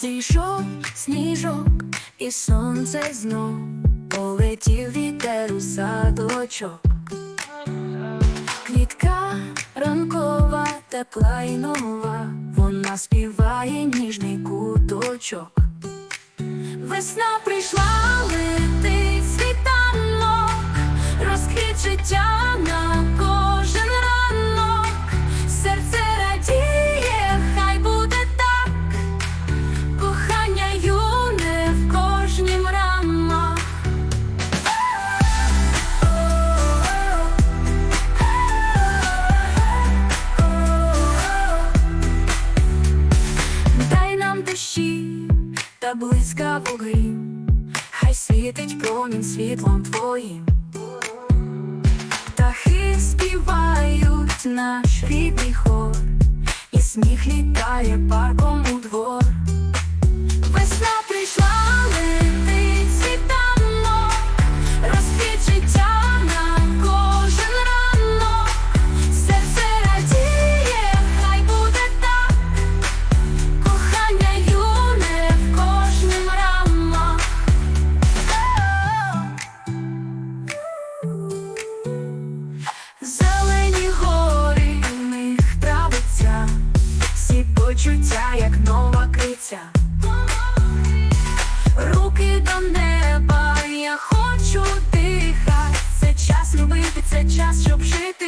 Зійшов сніжок, і сонце знов полетів вітер у садочок. Квітка ранкова, тепла й нова, вона співає ніжний куточок. Весна прийшла летить дощі та блискаву хай світить промінь світлом твоїм. Птахи співають наш рідний хор, і сміх літає парком у двор. Почуття, як нова криця. Руки до неба, я хочу дихати. Це час любити, це час, щоб жити.